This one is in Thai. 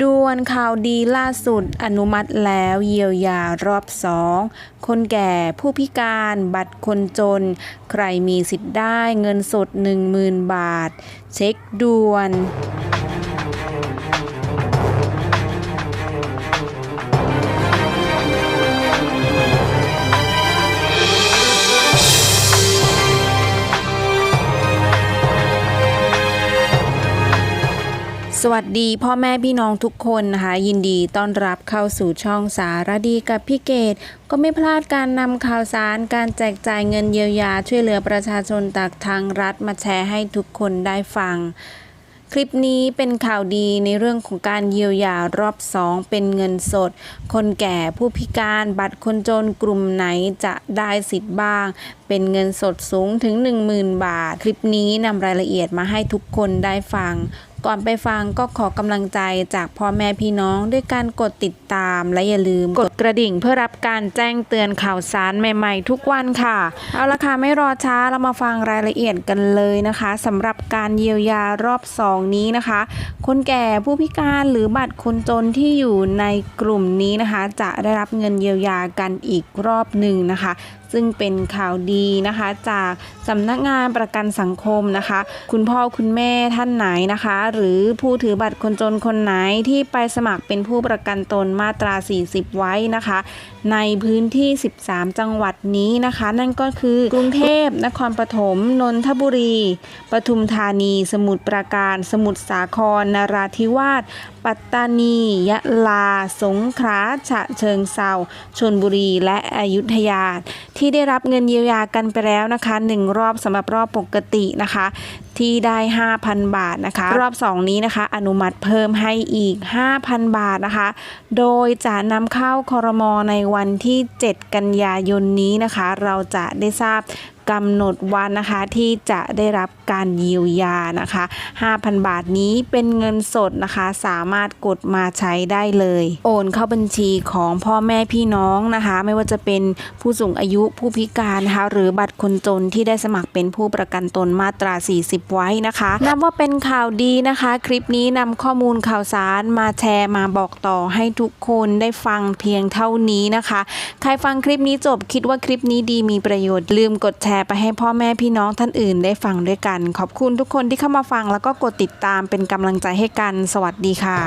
ด่วนข่าวดีล่าสุดอนุมัติแล้วเยียวยารอบสองคนแก่ผู้พิการบัตรคนจน ใครมีสิทธิ์ได้เงินสด 10,000 บาท เช็คด่วน สวัสดีพ่อแม่พี่น้องทุกคนนะคะยินดีต้อนรับเข้าสู่ช่องสารดีกับพี่เกดก็ไม่พลาดการนำข่าวสารการแจกจ่ายเงินเยียวยาช่วยเหลือประชาชนจากทางรัฐมาแชร์ให้ทุกคนได้ฟัง คลิปนี้เป็นข่าวดีในเรื่องของการเยียวยารอบ2เป็นเงินสด คนแก่ผู้พิการบัตรคนจนกลุ่มไหนจะได้สิทธิ์บ้าง เป็นเงินสดสูงถึง 10,000 บาท คลิปนี้นำรายละเอียดมาให้ทุกคนได้ฟัง ก่อนไปฟังก็ขอกำลังใจจากพ่อแม่พี่น้องด้วยการกดติดตามและอย่าลืมกดกระดิ่งเพื่อรับการแจ้งเตือนข่าวสารใหม่ๆ ทุกวันค่ะ เอาละค่ะไม่รอช้าเรามาฟังรายละเอียดกันเลยนะคะสำหรับการเยียวยารอบ 2 นี้นะคะ คนแก่ผู้พิการหรือบัตรคนจนที่อยู่ในกลุ่มนี้นะคะ จะได้รับเงินเยียวยากันอีกรอบหนึ่งนะคะ ซึ่งเป็นข่าวดีนะคะ จากสำนักงานประกันสังคมนะคะ คุณพ่อคุณแม่ท่านไหนนะคะ หรือผู้ถือบัตรคนจนคนไหนที่ไปสมัครเป็นผู้ประกันตนมาตรา 40 ไว้นะคะ ในพื้นที่ 13 จังหวัดนี้นะคะ นั่นก็คือกรุงเทพนครปฐมนนทบุรีปทุมธานี สมุทรปราการ สมุทรสาครนราธิวาสปัตตานี ยะลา สงขลา ฉะเชิงเซาชนบุรี และอยุธยาทที่ได้รับเงินเยียวยากันไปแล้วนะคะหนึ่งรอบสำหรับรอบปกตินะคะ ที่ได้ 5,000 บาทนะคะ รอบ 2 นี้นะคะ อนุมัติเพิ่มให้อีก 5,000 บาทนะคะ โดยจะนำเข้าคอรมอในวันที่ 7 กันยายนนี้นะคะ เราจะได้ทราบกำหนดวันนะคะที่จะได้รับ การเยียวยานะคะ 5,000 บาทนี้เป็นเงินสดนะคะ สามารถกดมาใช้ได้เลย โอนเข้าบัญชีของพ่อแม่พี่น้องนะคะ ไม่ว่าจะเป็นผู้สูงอายุผู้พิการนะคะหรือบัตรคนจนที่ได้สมัครเป็นผู้ประกันตนมาตรา 40 ไว้นะคะนับว่าเป็นข่าวดีนะคะ คลิปนี้นำข้อมูลข่าวสารมาแชร์มาบอกต่อให้ทุกคนได้ฟังเพียงเท่านี้นะคะ ใครฟังคลิปนี้จบคิดว่าคลิปนี้ดีมีประโยชน์ลืมกดแชร์ไปให้พ่อแม่พี่น้องท่านอื่นได้ฟังด้วยกันขอบคุณทุกคนที่เข้ามาฟังแล้วก็กดติดตามเป็นกำลังใจให้กัน สวัสดีค่ะ